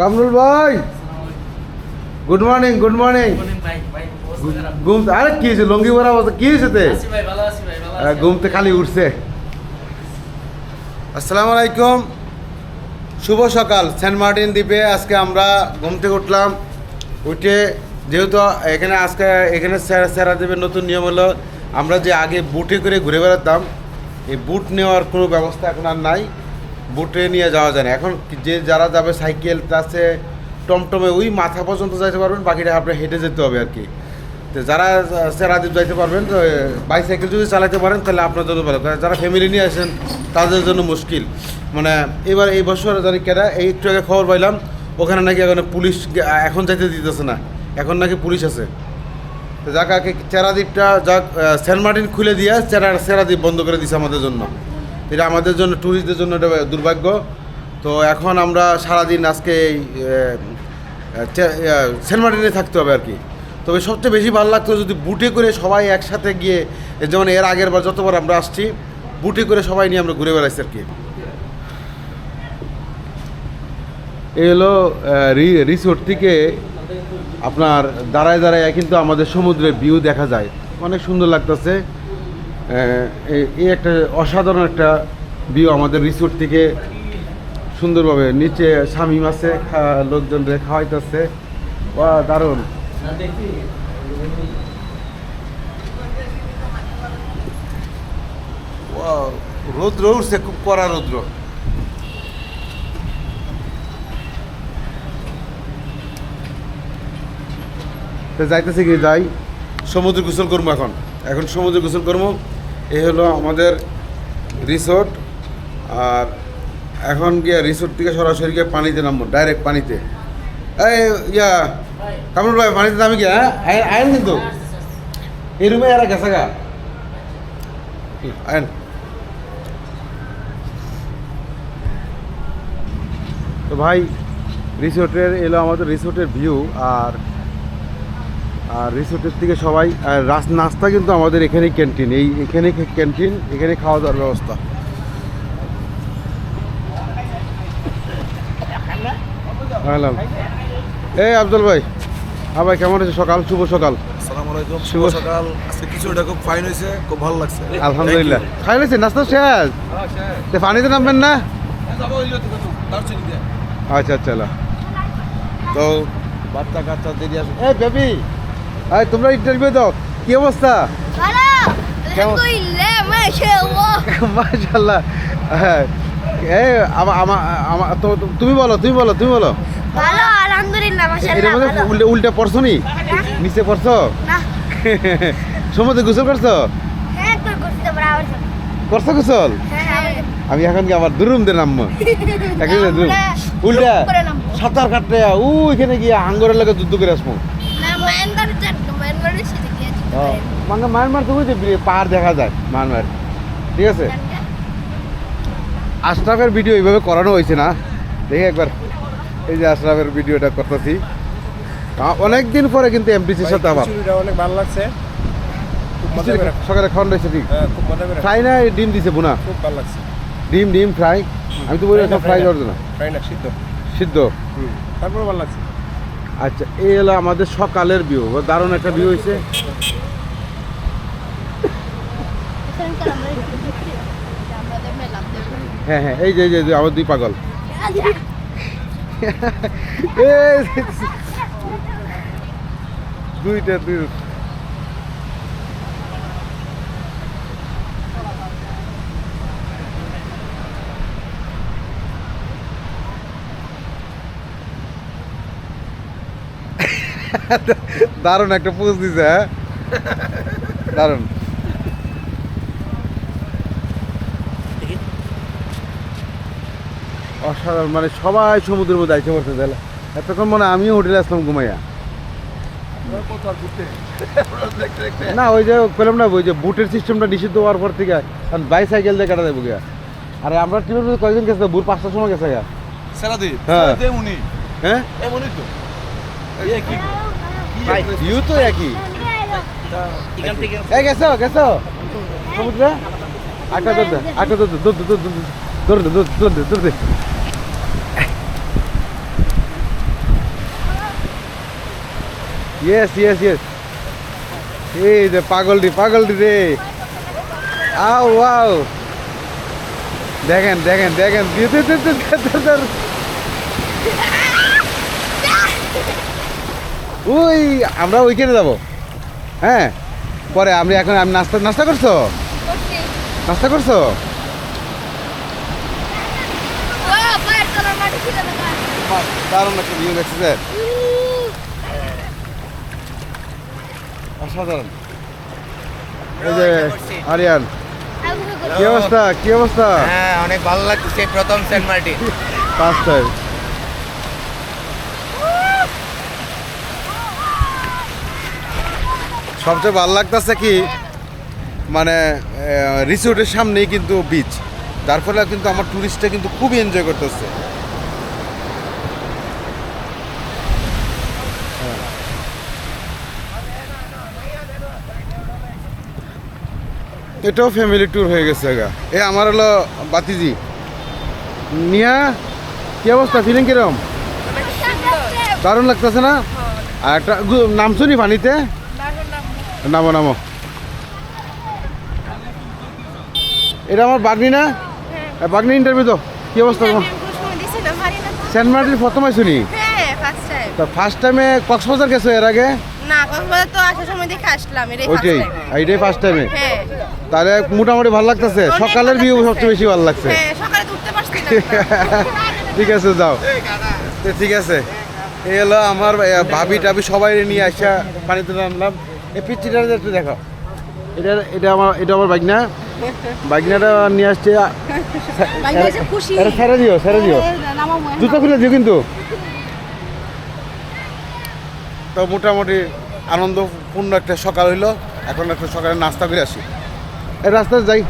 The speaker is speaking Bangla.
কামরুল ভাই। গুড মর্নিং গুড মর্নিং ঘুম আরে কি হয়েছে? লঙ্গি পরা অবস্থা কি হয়েছে তে? ঘুমতে খালি উঠছে। আসসালামু আলাইকুম। শুভ সকাল। সেন্ট মার্টিন দ্বীপে আজকে আমরা ঘুম থেকে উঠলাম। উঠে যেহেতু এখানে আজকে এখানে সেরা সেরা দ্বীপের নতুন নিয়ম হলো আমরা যে আগে বুটে করে ঘুরে বেড়াতাম এই বুট নেওয়ার কোনো ব্যবস্থা এখন আর নাই। বুটে নিয়ে যাওয়া যায় না। এখন যে যারা যাবে সাইকেল আছে টমটমে ওই মাথা পর্যন্ত যাইতে পারবেন, বাকিটা আপনি হেঁটে যেতে হবে আর কি তো যারা সেরাদ্বীপ যাইতে পারবেন বাইসাইকেল যদি চালাতে পারেন, তাহলে আপনার জন্য ভালো। যারা ফ্যামিলি নিয়ে আসেন, তাদের জন্য মুশকিল। মানে এবার এই বছর জানি কেনা এই একটু আগে খবর পাইলাম, ওখানে নাকি এখন পুলিশ, এখন যাইতে দিতেছে না। এখন নাকি পুলিশ আছে। তো যাক চেরাদ্বীপটা, যাক সেন্ট মার্টিন খুলে দিয়ে, চেরা, সেরাদ্বীপ বন্ধ করে দিছে আমাদের জন্য। এটা আমাদের জন্য ট্যুরিস্টদের জন্য এটা দুর্ভাগ্য। তো এখন আমরা সারাদিন আজকে এই সেন্ট মার্টিনে থাকতে হবে আর কি। তবে সবচেয়ে বেশি ভালো লাগতো যদি বুটে করে সবাই একসাথে গিয়ে যেমন এর আগের বার যতবার আমরা আসছি বুটে করে সবাই নিয়ে আমরা ঘুরে বেড়াইছি আর কি। এই হলো রিসোর্ট থেকে আপনার দাঁড়ায় দাঁড়ায় কিন্তু আমাদের সমুদ্রের ভিউ দেখা যায়। অনেক সুন্দর লাগতেছে। এই একটা অসাধারণ একটা ভিউ আমাদের রিসোর্ট থেকে সুন্দরভাবে নিচে শামিম আছে, খা- লোকজনরে খাওয়াইতেছে। বা দারুণ। রৌদ্র উঠছে খুব কড়া রৌদ্র। যাইতেছে কি, যাই। সমুদ্র গোসল করব এখন। এখন সমুদ্র গোসল করব এই হলো আমাদের রিসোর্ট, আর এখন গিয়ে রিসোর্ট থেকে সরাসরি গিয়ে পানিতে নামবো, ডাইরেক্ট পানিতে। এই ইয়া, কামরুল ভাই, পানিতে নামি গিয়ে হ্যাঁ? আয়েন কিন্তু। এই রুমে এরা গেছে গা। আয়েন। তো ভাই, রিসোর্টের, এলো আমাদের রিসোর্টের ভিউ আর আর রিসোর্টের থেকে সবাই রাস- নাস্তা কিন্তু আমাদের এখানেই ক্যান্টিন এই এখানে ক্যান্টিন এখানে খাওয়া দাওয়ার ব্যবস্থা। হ্যালো এই আব্দুল ভাই হ্যাঁ ভাই কেমন আছে সকাল শুভ সকাল। শুভ শুভ- সকাল। আজকে কিছুটা খুব ফাইন হয়েছে খুব ভালো লাগছে। আলহামদুলিল্লাহ। খাই নিয়েছে নাস্তা শেষ? পানিতে নামবেন না? আচ্ছা আচ্ছা তো বাচ্চা কাচ্চা দেরি আছে এই বেবি এই তোমরা ইন্টারভিউ দাও কি অবস্থা? মাশাআল্লাহ। হ্যাঁ। তুমি বলো তুমি বলো তুমি বলো। ভালো আলহামদুলিল্লাহ মাশাআল্লাহ উল্টে উল্টে পড়ছো নি? নিচে পড়ছো? না। সমুদ্রে গোসল করছ? হ্যাঁ তো করতে বরাবর করছ। গোসল? হ্যাঁ আমি এখন কি আবার দুরুম দে নামবো? একদিন দুরুম। উল্টা সাঁতার কাটতে ও ওইখানে গিয়ে আঙ্গরের লাগে যুদ্ধ করে আসব। না মায়ানমার যাক মায়ানমার সেটা কি আছে মানে মায়ানমার তো বুঝতে পাহাড় দেখা যায় মায়ানমার। ঠিক আছে? আশরাফের ভিডিও এইভাবে করানো হয়েছে না? দেখি একবার। এই যে আশরাফের ভিডিওটা করতেছি। অনেক দিন পরে কিন্তু এমপিসির সাথে খিচুড়িটা অনেক ভালো লাগছে। সকালে খাওয়ান রয়েছে ঠিক? হ্যাঁ, ফ্রাই না ডিম দিছে বোনা? খুব ভালো লাগছে। ডিম ডিম ফ্রাই আমি তো বলি ফ্রাই দেওয়ার জন্য ফ্রাই না। সিদ্ধ। সিদ্ধ? তারপরে ভালো লাগছে। আচ্ছা এই হলো আমাদের সকালের ভিউ দারুণ একটা ভিউ হয়েছে। হ্যাঁ হ্যাঁ এই যে এই যে এই যে আমার দুই পাগল। এই, দুইটা দুই। দারুণ একটা পোজ দিছে হ্যাঁ? দারুণ। অসাধারণ মানে সবাই সমুদ্রের মধ্যে আইসে পড়ছে তাহলে। এতক্ষণ মানে আমিও হোটেলে আসলাম ঘুমাইয়া। না। ওই যে পেলাম না ওই যে বুটের সিস্টেমটা নিষিদ্ধ হওয়ার পর থেকে কারণ বাইসাইকেল দিয়ে কাটা দেবো গিয়া। আরে আমরা টিমের মধ্যে কয়েকদিন গেছে? বুট পাঁচটার সময় গেছে গা সেরাদি হ্যাঁ। হ্যাঁ? এমনই তো। একই এই গেছো গেছো? সমুদ্রে? আটটা দৌড় আটটা দৌড় দৌড় দৌড় দে দৌড় দৌড় দৌড় দৌড় ইয়েস ইয়েস ইয়েস এই যে পাগলটি পাগলটি রে। আও ওয়াও দেখেন দেখেন দেখেন। ওই আমরা ওইখানে যাব। হ্যাঁ? পরে আমি এখন আমি নাস্তা নাস্তা করছ? নাস্তা করছ? দারুণ একটা ভিউ দেখছি স্যার অসাধারণ। এই যে আরিয়ান কি অবস্থা? কি অবস্থা? হ্যাঁ অনেক ভালো লাগছে প্রথম সেন্ট মার্টিন। ফার্স্ট টাইম সবচেয়ে ভালো লাগতেছে কি মানে রিসোর্টের সামনেই কিন্তু বিচ তার ফলে কিন্তু আমার টুরিস্টরা কিন্তু খুবই এনজয় করতেছে। এটাও ফ্যামিলি ট্যুর হয়ে গেছে গা। এ আমার হলো বাতিজি। নিয়া কি অবস্থা? ফিলিং কিরম? দারুণ লাগতেছে না? আর একটা গু- নামছো নি পানিতে? নামো নামো। এটা আমার বাগনি না? এ, বাগনি ইন্টারভিউ তো। কি অবস্থা তোমার? সেন্ট মার্টিন প্রথম আইসো নি? হ্যাঁ ফার্স্ট তা ফার্স্ট টাইমে কক্সবাজার গেছো এর আগে? না কক্সবাজার তো আসার সময় দেখে আসলাম এটাই ফার্স্ট টাইম এইটাই ফার্স্ট টাইমে হ্যাঁ। তাহলে মোটামুটি ভালো লাগতেছে। সকালের ভিউ সবচেয়ে বেশি ভালো লাগছে। হ্যাঁ না। ঠিক আছে যাও। তো ঠিক আছে। এই হলো আমার ভাবি টাবি সবাই নিয়ে আসা পানিতে নামলাম এই পিচ্ছিটা একটু দেখো। এটা এটা আমার এটা আমার বাইকনা বাইকনাটা নিয়ে আসছে। ছেড়ে দিও ছেড়ে দিও। জুতো খুলে দিও কিন্তু। তো মোটামুটি আনন্দপূর্ণ একটা সকাল হইল। এখন একটা সকালে নাস্তা করে আসি। রাস্তায় যাই।